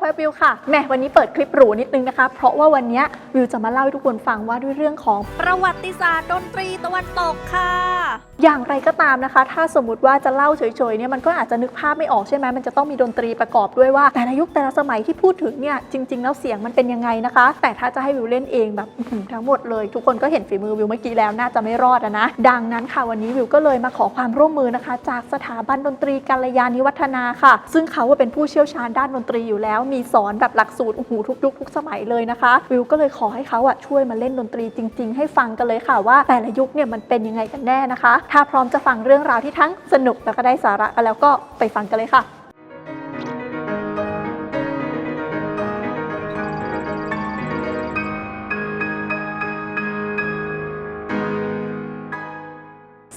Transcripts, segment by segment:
พอยวิวค่ะแหมวันนี้เปิดคลิปหรูนิดนึงนะคะ เพราะว่าวันนี้วิวจะมาเล่าให้ทุกคนฟังว่าด้วยเรื่องของประวัติศาสตร์ดนตรีตะวันตกค่ะ อย่างไรก็ตามนะคะ ถ้าสมมติว่าจะเล่าเฉยๆเนี่ยมันก็อาจจะนึกภาพไม่ออกใช่ไหมมันจะต้องมีดนตรีประกอบด้วยว่า แต่ละยุคแต่ละสมัยที่พูดถึงเนี่ยจริง ๆ แล้วเสียงมันเป็นยังไงนะคะ แต่ถ้าจะให้วิวเล่นเองแบบทั้งหมดเลยทุกคนก็เห็นฝีมือวิวเมื่อกี้แล้วน่าจะไม่รอดนะ ดังนั้นค่ะวันนี้วิวก็เลยมาขอความร่วมมือนะคะ จากสถาบันดนตรีกัลยาณิวัฒนาค่ะ ซึ่งเขาว่าเป็นผู้เชี่ยวชาญด้านดนตรีอยู่แล้ว มีสอนแบบหลักสูตรโอ้โหทุกยุคทุกสมัยเลยนะคะ วิวก็เลยขอให้เขาอะช่วยมาเล่นดนตรีจริง ๆ ให้ฟังกันเลยค่ะว่า แต่ละยุคเนี่ยมันเป็นยังไงกันแน่นะคะถ้าพร้อมจะฟังเรื่องราวที่ทั้งสนุกแล้วก็ได้สาระกันแล้วก็ไปฟังกันเลยค่ะ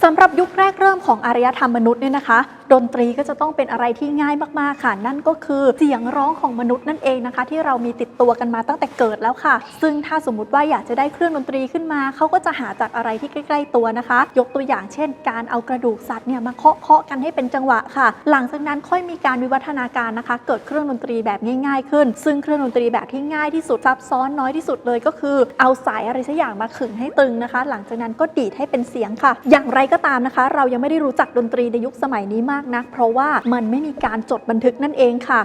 สำหรับยุคแรกเริ่มของอารยธรรมมนุษย์เนี่ยนะคะ ดนตรีก็จะต้องเป็นอะไรที่ง่ายมากๆค่ะ นั่นก็คือเสียงร้องของมนุษย์นั่นเองนะคะ ที่เรามีติดตัวกันมาตั้งแต่เกิดแล้วค่ะ ซึ่งถ้าสมมุติว่าอยากจะได้เครื่องดนตรีขึ้นมาเขาก็จะหาจากอะไรที่ใกล้ ๆ ตัวนะคะ ยกตัวอย่างเช่น การเอากระดูกสัตว์เนี่ยมาเคาะเคาะกันให้เป็นจังหวะค่ะ หลังจากนั้นค่อยมีการวิวัฒนาการนะคะ เกิดเครื่องดนตรีแบบง่าย ๆ ขึ้น ซึ่งเครื่องดนตรีแบบที่ง่ายที่สุดซับซ้อนน้อยที่สุดเลยก็คือ เอาสายอะไรสักอย่างมาขึงให้ตึงนะคะ หลังจากนั้นก็ดีดให้เป็นเสียงค่ะ อย่างไรก็ตามนะคะ เรายังไม่ได้รู้จักดนตรีในยุคสมัยนี้มากากนัก เพราะว่ามันไม่มีการจดบันทึกนั่นเองค่ะ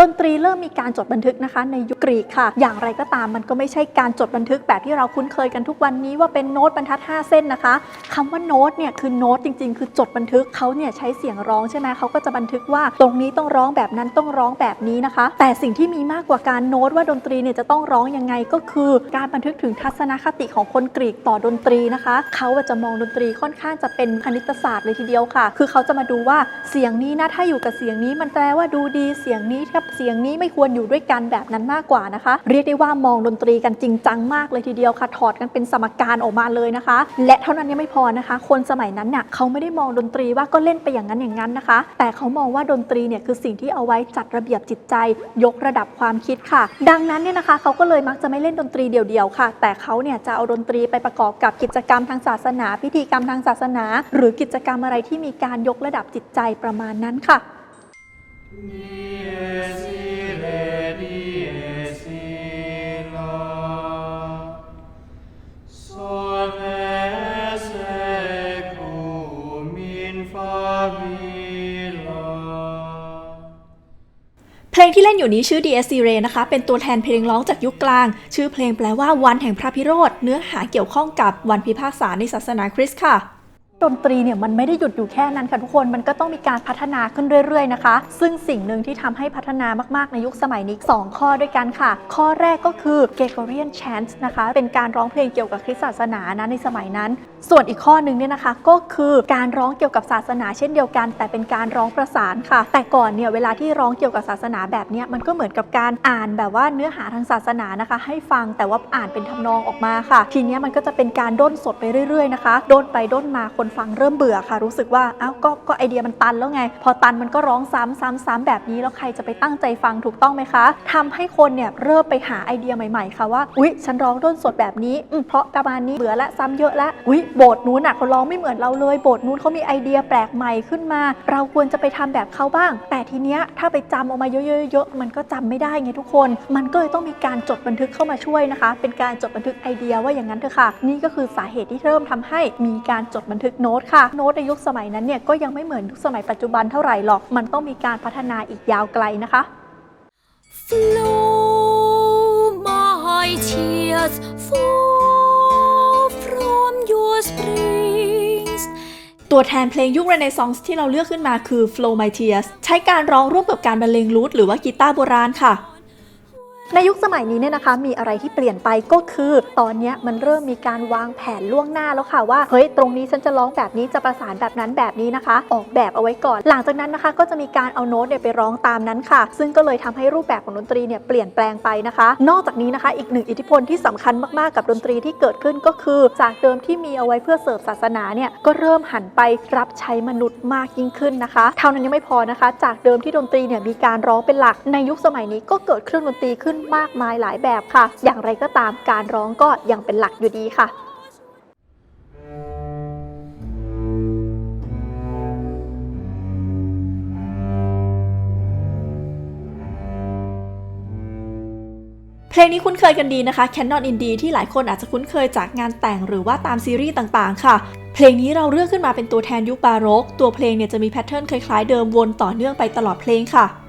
ดนตรีเริ่มมีการจดบันทึกนะคะ ในยุคกรีกค่ะ อย่างไรก็ตามมันก็ไม่ใช่การจดบันทึกแบบที่เราคุ้นเคยกันทุกวันนี้ว่าเป็นโน้ตบรรทัด 5 เส้นนะคะคำว่าโน้ตเนี่ยคือโน้ตจริง ๆ คือจดบันทึกเขาเนี่ยใช้เสียงร้องใช่ไหมเขาก็จะบันทึกว่าตรงนี้ต้องร้องแบบนั้นต้องร้องแบบนี้นะคะ แต่สิ่งที่มีมากกว่าการโน้ตว่าดนตรีเนี่ยจะต้องร้องยังไงก็คือการบันทึกถึงทัศนคติของคนกรีกต่อดนตรีนะคะ เขาจะมองดนตรีค่อนข้างจะเป็นคณิตศาสตร์เลยทีเดียวค่ะ คือเขาจะมาดูว่าเสียงนี้นะถ้าอยู่กับเสียงนี้มันแปลว่าดูดีเสียงนี้ถ้าเสียงนี้ไม่ควรอยู่ด้วยกันแบบนั้นมากกว่านะคะ เรียกได้ว่ามองดนตรีกันจริงจังมากเลยทีเดียวค่ะ ถอดกันเป็นสมการออกมาเลยนะคะ และเท่านั้นยังไม่พอนะคะ คนสมัยนั้นเนี่ยเขาไม่ได้มองดนตรีว่าก็เล่นไปอย่างนั้นอย่างนั้นนะคะ แต่เขามองว่าดนตรีเนี่ยคือสิ่งที่เอาไว้จัดระเบียบจิตใจ ยกระดับความคิดค่ะ ดังนั้นเนี่ยนะคะเขาก็เลยมักจะไม่เล่นดนตรีเดี่ยวๆค่ะ แต่เขาเนี่ยจะเอาดนตรีไปประกอบกับกิจกรรมทางศาสนา พิธีกรรมทางศาสนา หรือกิจกรรมอะไรที่มีการยกระดับจิตใจประมาณนั้นค่ะ พลงที่เล่นอยู่นี้ชื่อ D.S. r a y นะคะ เป็นตัวแทนเพลงร้องจากยุคกลาง ชื่อเพลงแปลว่าวันแห่งพระพิโรธ เนื้อหาเกี่ยวข้องกับวันพิพากษาในศาสนาคริสต์ค่ะ ดนตรีเนี่ยมันไม่ได้หยุดอยู่แค่นั้นค่ะทุกคนมันก็ต้องมีการพัฒนาขึ้นเรื่อยๆนะคะ ซึ่งสิ่งหนึ่งที่ทำให้พัฒนามากๆในยุคสมัยนี้ 2 ข้อด้วยกันค่ะ ข้อแรกก็คือ Gregorian chant นะคะ เป็นการร้องเพลงเกี่ยวกับคริสตศาสนานะในสมัยนั้น ส่วนอีกข้อหนึ่งเนี่ยนะคะ ก็คือการร้องเกี่ยวกับศาสนาเช่นเดียวกัน แต่เป็นการร้องประสานค่ะ แต่ก่อนเนี่ยเวลาที่ร้องเกี่ยวกับศาสนาแบบเนี้ยมันก็เหมือนกับการอ่านแบบว่าเนื้อหาทางศาสนานะคะ ให้ฟังแต่ว่าอ่านเป็นทำนองออกมาค่ะ ทีนี้มันก็จะเป็นการด้นสดไปเรื่อยๆนะคะด้นไปด้นมาคนฟังเริ่มเบื่อค่ะ รู้สึกว่าอ้าวก็ก็ไอเดียมันตันแล้วไง พอตันมันก็ร้องซ้ำซ้ำซ้ำแบบนี้แล้วใครจะไปตั้งใจฟังถูกต้องไหมคะทำให้คนเนี่ยเริ่มไปหาไอเดียใหม่ๆค่ะว่าอุ๊ย ฉันร้องด้นสดแบบนี้เพราะประมาณนี้เบื่อละซ้ำเยอะละอุ๊ยโบสนู้นน่ะเขาร้องไม่เหมือนเราเลยโบสนู้นเขามีไอเดียแปลกใหม่ขึ้นมา เราควรจะไปทำแบบเขาบ้าง แต่ทีเนี้ยถ้าไปจำออกมาเยอะๆๆมันก็จำไม่ได้ไงทุกคน มันก็เลยต้องมีการจดบันทึกเข้ามาช่วยนะคะ เป็นการจดบันทึกไอเดียว่าอย่างนั้นเถอะค่ะ นี่ก็คือสาเหตุที่เริ่มทำให้มีการจดบันทึกโน้ตค่ะ โน้ตในยุคสมัยนั้นเนี่ยก็ยังไม่เหมือนยุคสมัยปัจจุบันเท่าไหร่หรอก มันต้องมีการพัฒนาอีกยาวไกลนะคะ Flow my tears fall from your springs ตัวแทนเพลงยุคเรเนซองส์ที่เราเลือกขึ้นมาคือ Flow My Tears ใช้การร้องร่วมกับการบรรเลงลูทหรือว่ากีตาร์โบราณค่ะ ในยุคสมัยนี้เนี่ยนะคะมีอะไรที่เปลี่ยนไปก็คือ ตอนนี้มันเริ่มมีการวางแผนล่วงหน้าแล้วค่ะว่าเฮ้ยตรงนี้ฉันจะร้องแบบนี้จะประสานแบบนั้นแบบนี้นะคะ ออกแบบเอาไว้ก่อน หลังจากนั้นนะคะก็จะมีการเอาโน้ตเนี่ยไปร้องตามนั้นค่ะ ซึ่งก็เลยทำให้รูปแบบของดนตรีเนี่ยเปลี่ยนแปลงไปนะคะ นอกจากนี้นะคะ อีกหนึ่งอิทธิพลที่สำคัญมากๆกับดนตรีที่เกิดขึ้นก็คือ จากเดิมที่มีเอาไว้เพื่อเสิร์ฟศาสนาเนี่ยก็เริ่มหันไปรับใช้มนุษย์มากยิ่งขึ้นนะคะ เท่านั้นยังไม่พอนะคะ จากเดิมที่ดนตรีเนี่ยมีการร้องเป็นหลักในยุคสมัยนี้ก็เกิดเครื่องดนตรีขึ้นนมากมายหลายแบบค่ะ อย่างไรก็ตามการร้องก็ยังเป็นหลักอยู่ดีค่ะเพลงนี้คุ้นเคยกันดีนะคะ Canon in D ที่หลายคนอาจจะคุ้นเคยจากงานแต่งหรือว่าตามซีรีส์ต่างๆ ค่ะ เพลงนี้เราเลือกขึ้นมาเป็นตัวแทนยุคบาโรก ตัวเพลงเนี่ยจะมีแพทเทิร์นคล้ายๆเดิมวนต่อเนื่องไปตลอดเพลงค่ะ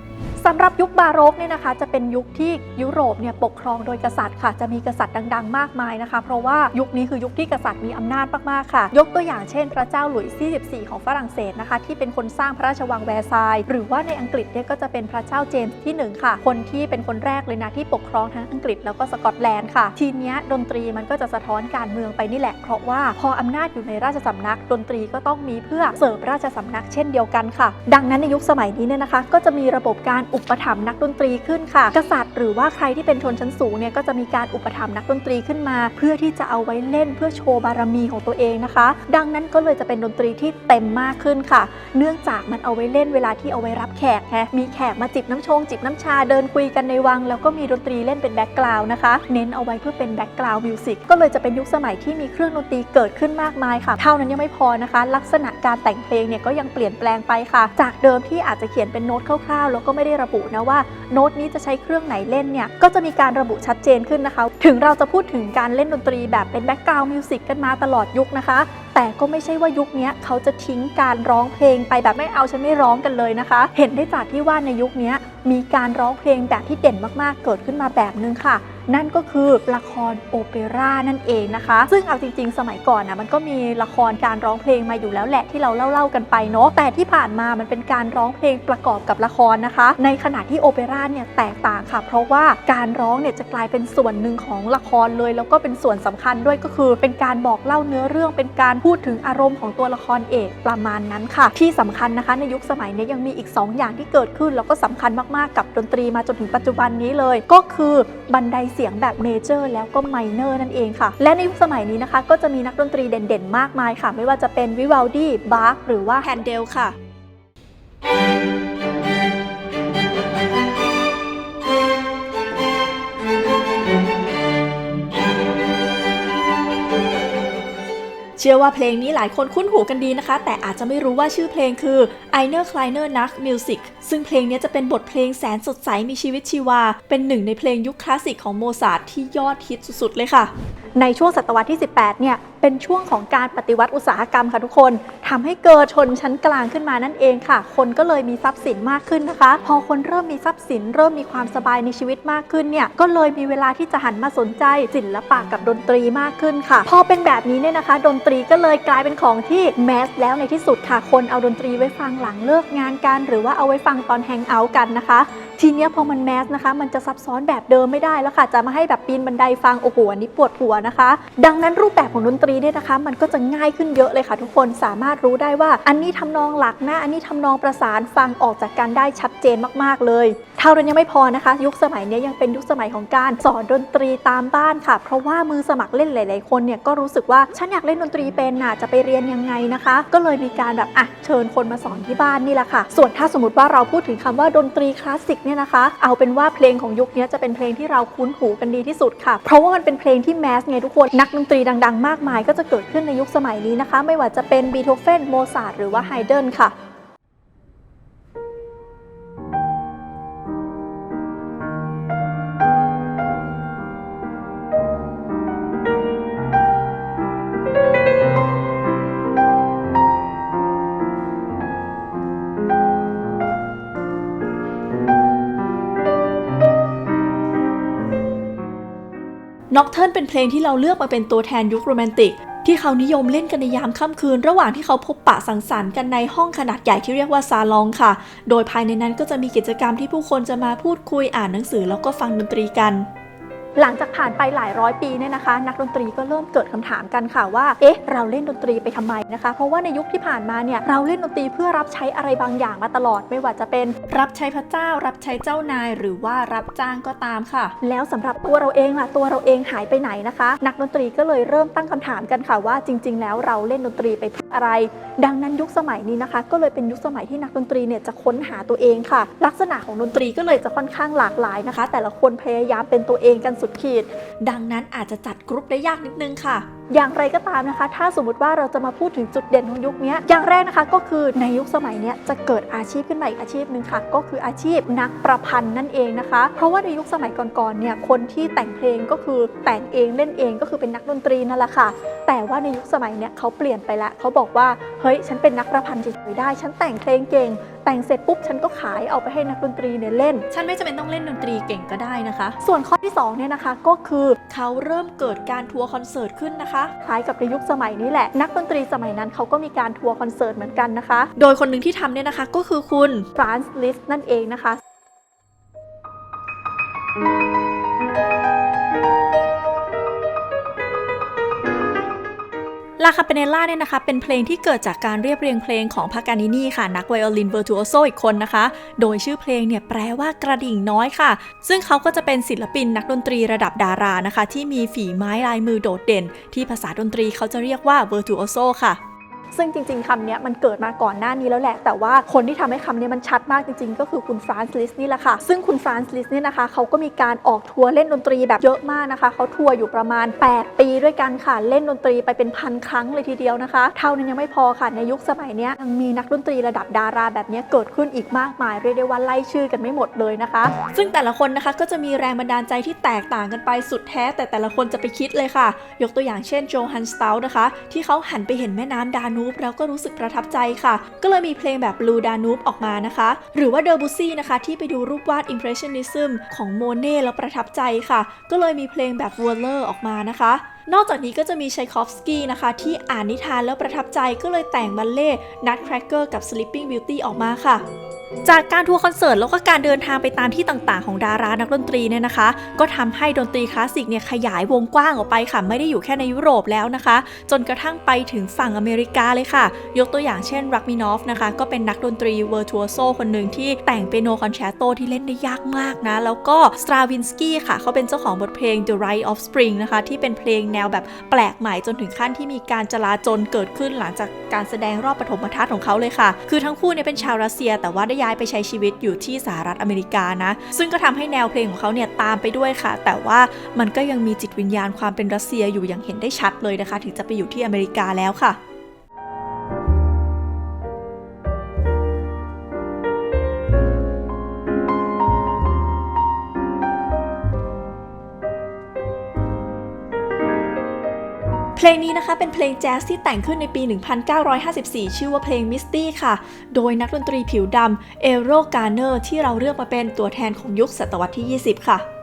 สำหรับยุคบาโรกเนี่ยนะคะจะเป็นยุคที่ยุโรปเนี่ยปกครองโดยกษัตริย์ค่ะ จะมีกษัตริย์ดัง ๆ มากมายนะคะ เพราะว่ายุคนี้คือยุคที่กษัตริย์มีอำนาจมากๆค่ะ ยกตัวอย่างเช่น พระเจ้าหลุยส์ที่ 14 ของฝรั่งเศสนะคะ ที่เป็นคนสร้างพระราชวังแวร์ซายหรือว่าในอังกฤษเนี่ยก็จะเป็นพระเจ้าเจมส์ที่ 1 ค่ะ คนที่เป็นคนแรกเลยนะที่ปกครองทั้งอังกฤษแล้วก็สกอตแลนด์ค่ะ ทีเนี้ยดนตรีมันก็จะสะท้อนการเมืองไปนี่แหละ เพราะว่าพออำนาจอยู่ในราชสำนักดนตรีก็ต้องมีเพื่อเสริมราชสำนักเช่นเดียวกันค่ะ ดังนั้นในยุคสมัยนี้เนี่ยนะคะ ก็จะมีระบบการอุุปถัมภ์นักดนตรีขึ้นค่ะ กษัตริย์หรือว่าใครที่เป็นชนชั้นสูงเนี่ยก็จะมีการอุปถัมภ์นักดนตรีขึ้นมา เพื่อที่จะเอาไว้เล่นเพื่อโชว์บารมีของตัวเองนะคะ ดังนั้นก็เลยจะเป็นดนตรีที่เต็มมากขึ้นค่ะ เนื่องจากมันเอาไว้เล่นเวลาที่เอาไว้รับแขกฮะมีแขกมาจิบน้ำชงจิบน้ำชาเดินคุยกันในวัง แล้วก็มีดนตรีเล่นเป็นแบ็กกราวน์นะคะ เน้นเอาไว้เพื่อเป็นแบ็กกราวน์มิวสิกก็เลยจะเป็นยุคสมัยที่มีเครื่องดนตรีเกิดขึ้นมากมายค่ะ เท่านั้นยังไม่พอนะคะ ลักษณะการแต่งเพลงเนี่ยก็ยังเปลี่ยนแปลงไปค่ะ จากเดิมที่อาจจะเขียนเป็นโน้ตคร่าวๆ แล้วก็ไม่ได้ระบุนะว่าโน้ตนี้จะใช้เครื่องไหนเล่นเนี่ยก็จะมีการระบุชัดเจนขึ้นนะคะ ถึงเราจะพูดถึงการเล่นดนตรีแบบเป็นแบ็กกราวน์มิวสิกกันมาตลอดยุคนะคะ แต่ก็ไม่ใช่ว่ายุคนี้เขาจะทิ้งการร้องเพลงไปแบบไม่เอาฉันไม่ร้องกันเลยนะคะ เห็นได้จากที่ว่าในยุคนี้มีการร้องเพลงแบบที่เด่นมากๆเกิดขึ้นมาแบบนึงค่ะ นั่นก็คือละครโอเปร่านั่นเองนะคะ ซึ่งเอาจริงๆ สมัยก่อนนะมันก็มีละครการร้องเพลงมาอยู่แล้วแหละที่เราเล่าๆกันไปเนาะแต่ที่ผ่านมามันเป็นการร้องเพลงประกอบกับละครนะคะ ในขณะที่โอเปร่าเนี่ยแตกต่างค่ะ เพราะว่าการร้องเนี่ยจะกลายเป็นส่วนหนึ่งของละครเลย แล้วก็เป็นส่วนสำคัญด้วยก็คือ เป็นการบอกเล่าเนื้อเรื่อง เป็นการพูดถึงอารมณ์ของตัวละครเอกประมาณนั้นค่ะ ที่สำคัญนะคะในยุคสมัยนี้ยังมีอีก 2 อย่างที่เกิดขึ้น แล้วก็สำคัญมากๆกับดนตรีมาจนถึงปัจจุบันนี้เลย ก็คือบันไดเสียงแบบเมเจอร์แล้วก็ไมเนอร์นั่นเองค่ะ และในยุคสมัยนี้นะคะ ก็จะมีนักดนตรีเด่นๆ มากมายค่ะ ไม่ว่าจะเป็นวิวัลดีบาร์กหรือว่าแฮนเดลค่ะ ชื่อว่าเพลงนี้หลายคนคุ้นหูกันดีนะคะ แต่อาจจะไม่รู้ว่าชื่อเพลงคือ Einer Kleiner Nacht Music ซึ่งเพลงนี้จะเป็นบทเพลงแสนสดใสมีชีวิตชีวา เป็นหนึ่งในเพลงยุคคลาสสิกของโมซาร์ทที่ยอดฮิตสุดๆเลยค่ะ ในช่วงศตวรรษที่ 18 เนี่ย เป็นช่วงของการปฏิวัติอุตสาหกรรมค่ะทุกคนทำให้เกิดชนชั้นกลางขึ้นมานั่นเองค่ะ คนก็เลยมีทรัพย์สินมากขึ้นนะคะ พอคนเริ่มมีทรัพย์สิน เริ่มมีความสบายในชีวิตมากขึ้นเนี่ย ก็เลยมีเวลาที่จะหันมาสนใจศิลปะกับดนตรีมากขึ้นค่ะ พอเป็นแบบนี้เนี่ยนะคะ ดนตรีก็เลยกลายเป็นของที่แมสแล้วในที่สุดค่ะ คนเอาดนตรีไว้ฟังหลังเลิกงานกัน หรือว่าเอาไว้ฟังตอนแฮงเอาท์กันนะคะ ทีเนี้ยพอมันแมสนะคะ มันจะซับซ้อนแบบเดิมไม่ได้แล้วค่ะ จะมาให้แบบปีนบันไดฟังโอ้โหอันนี้ปวดหัวนะคะ ดังนั้นรูปแบบของดนตรีเนี่ยนะคะ มันก็จะง่ายขึ้นเยอะเลยค่ะ ทุกคนสามารถรู้ได้ว่า อันนี้ทำนองหลักนะอันนี้ทำนองประสานฟังออกจากกันได้ชัดเจนมากๆเลย เท่านั้นยังไม่พอนะคะ ยุคสมัยนี้ยังเป็นยุคสมัยของการสอนดนตรีตามบ้านค่ะ เพราะว่ามือสมัครเล่นหลาย ๆ คนเนี่ยก็รู้สึกว่าฉันอยากเล่นดนตรีเป็นน่ะจะไปเรียนยังไงนะคะ ก็เลยมีการแบบอะเชิญคนมาสอนที่บ้านนี่แหละค่ะ ส่วนถ้าสมมติว่าเราพูดถึงคำว่าดนตรีคลาสสิกเนี่ยนะคะ เอาเป็นว่าเพลงของยุคนี้จะเป็นเพลงที่เราคุ้นหูกันดีที่สุดค่ะ เพราะว่ามันเป็นเพลงที่แมสไงทุกคน นักดนตรีดัง ๆ มากมาย ก็จะเกิดขึ้นในยุคสมัยนี้นะคะ ไม่ว่าจะเป็นบีโธเฟนโมซาร์ทหรือว่าไฮเดนค่ะ น็อกเทิร์นเป็นเพลงที่เราเลือกมาเป็นตัวแทนยุคโรแมนติก ที่เขานิยมเล่นกันในยามค่ำคืน ระหว่างที่เขาพบปะสังสรรค์กันในห้องขนาดใหญ่ที่เรียกว่าซาลองค่ะ โดยภายในนั้นก็จะมีกิจกรรมที่ผู้คนจะมาพูดคุยอ่านหนังสือแล้วก็ฟังดนตรีกัน หลังจากผ่านไปหลายร้อยปีเนี่ยนะคะ นักดนตรีก็เริ่มเกิดคำถามกันค่ะว่า เอ๊ะ เราเล่นดนตรีไปทำไมนะคะ เพราะว่าในยุคที่ผ่านมาเนี่ยเราเล่นดนตรีเพื่อรับใช้อะไรบางอย่างมาตลอดไม่ว่าจะเป็น รับใช้พระเจ้า รับใช้เจ้านาย หรือว่ารับจ้างก็ตามค่ะ แล้วสำหรับตัวเราเองล่ะตัวเราเองหายไปไหนนะคะ นักดนตรีก็เลยเริ่มตั้งคำถามกันค่ะว่าจริง ๆ แล้วเราเล่นดนตรีไปเพื่ออะไร ดังนั้นยุคสมัยนี้นะคะ ก็เลยเป็นยุคสมัยที่นักดนตรีเนี่ยจะค้นหาตัวเองค่ะ ลักษณะของดนตรีก็เลยจะค่อนข้างหลากหลายนะคะ แต่ละคนพยายามเป็นตัวเองกันสุดขีด ดังนั้นอาจจะจัดกรุ๊ปได้ยากนิดนึงค่ะ อย่างไรก็ตามนะคะ ถ้าสมมติว่าเราจะมาพูดถึงจุดเด่นของยุคนี้อย่างแรกนะคะก็คือในยุคสมัยเนี้ยจะเกิดอาชีพขึ้นมาอีกอาชีพหนึ่งค่ะ ก็คืออาชีพนักประพันธ์นั่นเองนะคะ เพราะว่าในยุคสมัยก่อนๆเนี่ยคนที่แต่งเพลงก็คือแต่งเองเล่นเองก็คือเป็นนักดนตรีนั่นแหละค่ะ แต่ว่าในยุคสมัยเนี้ยเขาเปลี่ยนไปละเขาบอกว่าเฮ้ยฉันเป็นนักประพันธ์เฉยๆได้ ฉันแต่งเพลงเก่ง แต่งเสร็จปุ๊บฉันก็ขายเอาไปให้นักดนตรีเนี่ยเล่น ฉันไม่จำเป็นต้องเล่นดนตรีเก่งก็ได้นะคะ ส่วนข้อที่สองเนี่ยนะคะก็คือเขาเริ่มเกิดการทัวร์คอนเสิร์ตขึ้นนะคะคล้ายกับในยุคสมัยนี้แหละ นักดนตรีสมัยนั้นเขาก็มีการทัวร์คอนเสิร์ตเหมือนกันนะคะ โดยคนหนึ่งที่ทำเนี่ยนะคะก็คือคุณฟรานซ์ลิสนั่นเองนะคะ ลาคาเปเนล่าเนี่ยนะคะเป็นเพลงที่เกิดจากการเรียบเรียงเพลงของพากานินีค่ะ นักไวโอลินเวอร์ตูโอโซอีกคนนะคะ โดยชื่อเพลงเนี่ยแปลว่ากระดิ่งน้อยค่ะ ซึ่งเขาก็จะเป็นศิลปินนักดนตรีระดับดารานะคะ ที่มีฝีไม้ลายมือโดดเด่น ที่ภาษาดนตรีเขาจะเรียกว่าเวอร์ตูโอโซค่ะ ซึ่งจริง ๆคำนี้มันเกิดมาก่อนหน้านี้แล้วแหละ แต่ว่าคนที่ทำให้คำนี้มันชัดมากจริง ๆ ก็คือคุณฟรานซ์ลิสนี่แหละค่ะ ซึ่งคุณฟรานซ์ลิสเนี่ยนะคะเขาก็มีการออกทัวร์เล่นดนตรีแบบเยอะมากนะคะเขาทัวร์อยู่ประมาณ 8 ปีด้วยกันค่ะ เล่นดนตรีไปเป็นพันครั้งเลยทีเดียวนะคะ เท่านั้นยังไม่พอค่ะในยุคสมัยนี้ยังมีนักดนตรีระดับดาราแบบนี้เกิดขึ้นอีกมากมายเรียกได้ว่าไล่ชื่อกันไม่หมดเลยนะคะ ซึ่งแต่ละคนนะคะก็จะมีแรงบันดาลใจที่แตกต่างกันไปสุดแท้ แต่แต่ละคนจะไปคิดเลยค่ะ ยกตัวอย่างเช่นโจฮันสเตลนะคะที่เขาหันไปเห็นแม่น้ำดานบแล้วก็รู้สึกประทับใจค่ะ ก็เลยมีเพลงแบบ Blue Danube ออกมานะคะ หรือว่าเดอร์บูซี่นะคะ ที่ไปดูรูปวาด Impressionism ของโมเน่แล้วประทับใจค่ะ ก็เลยมีเพลงแบบ w o r l e r ออกมานะคะนอกจากนี้ก็จะมีชัยคอฟสกี้นะคะ ที่อ่านนิทานแล้วประทับใจก็เลยแต่งบัลเล่ Nutcracker กับ Sleeping Beauty ออกมาค่ะ จากการทัวร์คอนเสิร์ตแล้วก็การเดินทางไปตามที่ต่างๆ ของดารานักดนตรีเนี่ยนะคะ ก็ทำให้ดนตรีคลาสสิกเนี่ยขยายวงกว้างออกไปค่ะ ไม่ได้อยู่แค่ในยุโรปแล้วนะคะ จนกระทั่งไปถึงฝั่งอเมริกาเลยค่ะ ยกตัวอย่างเช่นรักมินอฟนะคะ ก็เป็นนักดนตรีเวอร์ทัวโซคนหนึ่งที่แต่งเปียโนคอนแชร์โตที่เล่นได้ยากมากนะ แล้วก็สตราวินสกี้ค่ะ เขาเป็นเจ้าของบทเพลง The Rite of Spring นะคะ ที่เป็นเพลงแนวแบบแปลกใหม่จนถึงขั้นที่มีการจลาจลเกิดขึ้นหลังจากการแสดงรอบปฐมทัศน์ของเขาเลยค่ะ คือทั้งคู่เนี่ยเป็นชาวรัสเซียแต่ว่าได้ย้ายไปใช้ชีวิตอยู่ที่สหรัฐอเมริกานะ ซึ่งก็ทำให้แนวเพลงของเขาเนี่ยตามไปด้วยค่ะ แต่ว่ามันก็ยังมีจิตวิญญาณความเป็นรัสเซียอยู่อย่างเห็นได้ชัดเลยนะคะ ถึงจะไปอยู่ที่อเมริกาแล้วค่ะ ลงนี้นะคะเป็นเพลงแจ๊สที่แต่งขึ้นในปี 1954 ชื่อว่าเพลง Misty ค่ะ โดยนักดนตรีผิวดำเอโรกาเนอร์ที่เราเลือกมาเป็นตัวแทนของยุคศตวรรษที่ 20 ค่ะ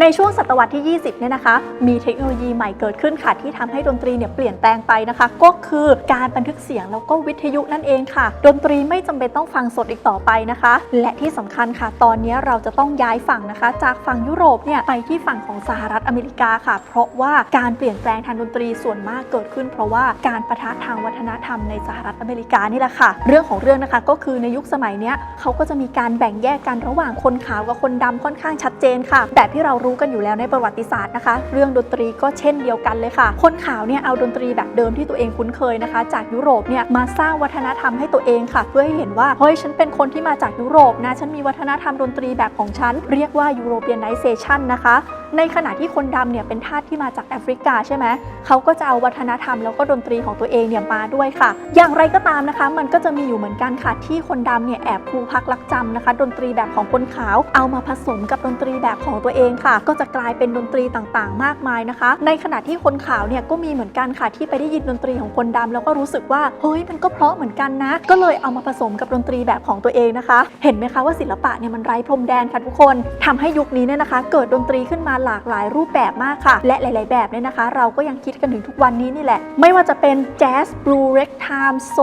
ในช่วงศตวรรษที่ 20 เนี่ยนะคะ มีเทคโนโลยีใหม่เกิดขึ้นค่ะ ที่ทำให้ดนตรีเนี่ยเปลี่ยนแปลงไปนะคะ ก็คือการบันทึกเสียงแล้วก็วิทยุนั่นเองค่ะ ดนตรีไม่จำเป็นต้องฟังสดอีกต่อไปนะคะ และที่สำคัญค่ะ ตอนนี้เราจะต้องย้ายฝั่งนะคะ จากฝั่งยุโรปเนี่ยไปที่ฝั่งของสหรัฐอเมริกาค่ะ เพราะว่าการเปลี่ยนแปลงทางดนตรีส่วนมากเกิดขึ้น เพราะว่าการประทะทางวัฒนธรรมในสหรัฐอเมริกานี่แหละค่ะ เรื่องของเรื่องนะคะก็คือในยุคสมัยเนี้ยเขาก็จะมีการแบ่งแยกกันระหว่างคนขาวกับคนดำค่อนข้างชัดเจนค่ะ แบบที่เรารู้กันอยู่แล้วในประวัติศาสตร์นะคะ เรื่องดนตรีก็เช่นเดียวกันเลยค่ะ คนขาวเนี่ยเอาดนตรีแบบเดิมที่ตัวเองคุ้นเคยนะคะ จากยุโรปเนี่ยมาสร้างวัฒนธรรมให้ตัวเองค่ะ เพื่อให้เห็นว่าเฮ้ยฉันเป็นคนที่มาจากยุโรปนะฉันมีวัฒนธรรมดนตรีแบบของฉัน เรียกว่ายูโรเปียนไนเซชันนะคะ ในขณะที่คนดำเนี่ยเป็นทาสที่มาจากแอฟริกาใช่ไหมเขาก็จะเอาวัฒนธรรมแล้วก็ดนตรีของตัวเองเนี่ยมาด้วยค่ะ อย่างไรก็ตามนะคะ มันก็จะมีอยู่เหมือนกันค่ะที่คนดำเนี่ยแอบครูพักลักจำนะคะ ดนตรีแบบของคนขาว เอามาผสมกับดนตรีแบบของตัวเองค่ะ ก็จะกลายเป็นดนตรีต่างๆ มากมายนะคะ ในขณะที่คนขาวเนี่ยก็มีเหมือนกันค่ะที่ไปได้ยินดนตรีของคนดำแล้วก็รู้สึกว่าเฮ้ยมันก็เพราะเหมือนกันนะ ก็เลยเอามาผสมกับดนตรีแบบของตัวเองนะคะ เห็นไหมคะว่าศิลปะเนี่ยมันไร้พรมแดนค่ะทุกคนทำให้ยุคนี้เนี่ยนะคะ เกิดดนตรีขึ้นมาหลากหลายรูปแบบมากค่ะ และหลาย ๆ แบบเนี่ยนะคะ เราก็ยังคิดกันถึงทุกวันนี้นี่แหละ ไม่ว่าจะเป็นแจ๊สบลูเร็กไทม์โซ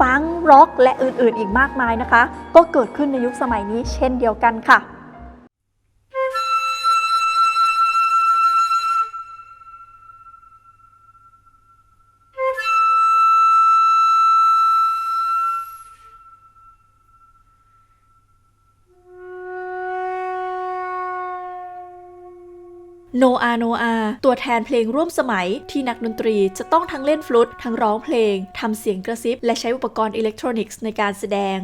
ฟังร็อกและอื่น ๆ อีกมากมายนะคะ ก็เกิดขึ้นในยุคสมัยนี้เช่นเดียวกันค่ะ โนอาโนอาตัวแทนเพลงร่วมสมัยที่นักดนตรีจะต้องทั้งเล่นฟลุตทั้งร้องเพลงทำเสียงกระซิบ และใช้อุปกรณ์อิเล็กทรอนิกส์ในการแสดง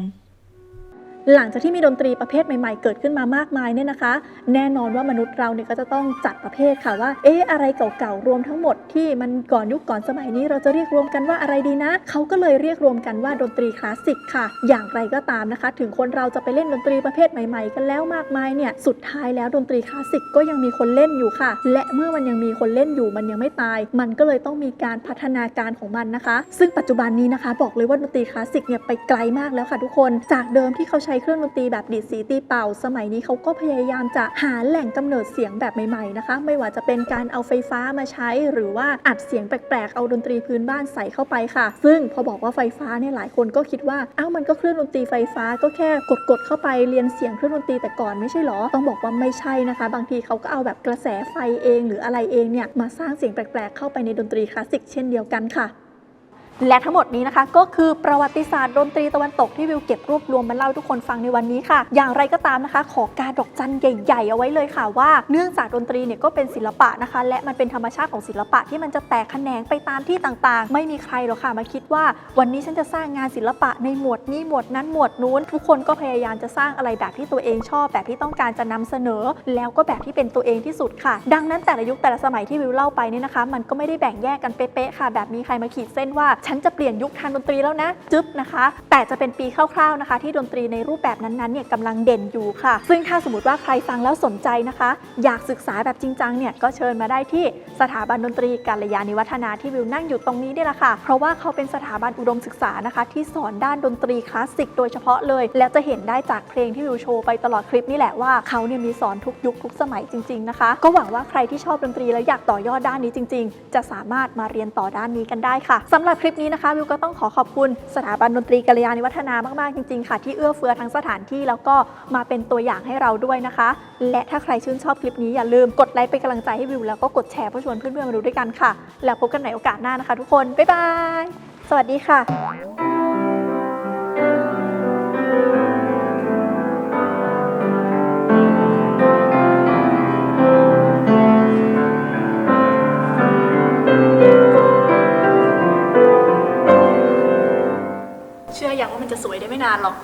หลังจากที่มีดนตรีประเภทใหม่ๆ เกิดขึ้นมามากมายเนี่ยนะคะ แน่นอนว่ามนุษย์เราเนี่ยก็จะต้องจัดประเภทค่ะว่า เอ๊ะอะไรเก่าๆรวมทั้งหมดที่มันก่อนยุคก่อนสมัยนี้เราจะเรียกรวมกันว่าอะไรดีนะเขาก็เลยเรียกรวมกันว่าดนตรีคลาสสิกค่ะ อย่างไรก็ตามนะคะ ถึงคนเราจะไปเล่นดนตรีประเภทใหม่ๆ กันแล้วมากมายเนี่ยสุดท้ายแล้วดนตรีคลาสสิกก็ยังมีคนเล่นอยู่ค่ะ และเมื่อมันยังมีคนเล่นอยู่มันยังไม่ตาย มันก็เลยต้องมีการพัฒนาการของมันนะคะ ซึ่งปัจจุบันนี้นะคะ บอกเลยว่าดนตรีคลาสสิกเนี่ยไปไกลมากแล้วค่ะทุกคน จากเดิมที่เขาใช้เครื่องดนตรีแบบดีดสีตีเป่า สมัยนี้เขาก็พยายามจะหาแหล่งกำเนิดเสียงแบบใหม่ๆนะคะ ไม่ว่าจะเป็นการเอาไฟฟ้ามาใช้ หรือว่าอัดเสียงแปลกๆ เอาดนตรีพื้นบ้านใส่เข้าไปค่ะ ซึ่งพอบอกว่าไฟฟ้าเนี่ยหลายคนก็คิดว่าอ้าวมันก็เครื่องดนตรีไฟฟ้าก็แค่กดๆเข้าไปเรียนเสียงเครื่องดนตรีแต่ก่อนไม่ใช่หรอ ต้องบอกว่าไม่ใช่นะคะ บางทีเขาก็เอาแบบกระแสไฟเอง หรืออะไรเองเนี่ยมาสร้างเสียงแปลกๆ เข้าไปในดนตรีคลาสสิกเช่นเดียวกันค่ะ และทั้งหมดนี้นะคะก็คือประวัติศาสตร์ดนตรีตะวันตกที่วิวเก็บรวบรวมมาเล่าทุกคนฟังในวันนี้ค่ะ อย่างไรก็ตามนะคะ ขอการดอกจันใหญ่ๆเอาไว้เลยค่ะว่าเนื่องจากดนตรีเนี่ยก็เป็นศิลปะนะคะ และมันเป็นธรรมชาติของศิลปะที่มันจะแตกแขนงไปตามที่ต่างๆ ไม่มีใครหรอกค่ะมาคิดว่า วันนี้ฉันจะสร้างงานศิลปะในหมวดนี้หมวดนั้นหมวดนู้น ทุกคนก็พยายามจะสร้างอะไรแบบที่ตัวเองชอบ แบบที่ต้องการจะนำเสนอ แล้วก็แบบที่เป็นตัวเองที่สุดค่ะ ดังนั้นแต่ละยุคแต่ละสมัยที่วิวเล่าไปเนี่ยนะคะ มันก็ไม่ได้แบ่งแยกกันเป๊ะๆค่ะ แบบมีใครมาขีดเส้นว่าฉันจะเปลี่ยนยุคทางดนตรีแล้วนะ จึ๊บนะคะ แต่จะเป็นปีคร่าวๆนะคะ ที่ดนตรีในรูปแบบนั้นๆเนี่ยกำลังเด่นอยู่ค่ะ ซึ่งถ้าสมมติว่าใครฟังแล้วสนใจนะคะ อยากศึกษาแบบจริงจังเนี่ยก็เชิญมาได้ที่สถาบันดนตรีกาลยานิวัฒนาที่วิวนั่งอยู่ตรงนี้นี่แหละค่ะ เพราะว่าเขาเป็นสถาบันอุดมศึกษานะคะ ที่สอนด้านดนตรีคลาสสิกโดยเฉพาะเลย แล้วจะเห็นได้จากเพลงที่วิวโชว์ไปตลอดคลิปนี่แหละว่าเขาเนี่ยมีสอนทุกยุคทุกสมัยจริงๆนะคะ ก็หวังว่าใครที่ชอบดนตรีแล้วอยากต่อยอดด้านนี้จริง ๆ จะสามารถมาเรียนต่อด้านนี้กันได้ค่ะสำหรับคลิปนี้นะคะวิวก็ต้องขอขอบคุณสถาบันดนตรีกัลยาณิวัฒนามากๆจริงๆค่ะ ที่เอื้อเฟื้อทั้งสถานที่แล้วก็มาเป็นตัวอย่างให้เราด้วยนะคะ และถ้าใครชื่นชอบคลิปนี้อย่าลืมกดไลค์เป็นกำลังใจให้วิวแล้วก็กดแชร์เพื่อชวนเพื่อนๆมาดูด้วยกันค่ะ แล้วพบกันในโอกาสหน้านะคะ ทุกคนบ๊ายบายสวัสดีค่ะ จะสวยได้ไม่นานหรอก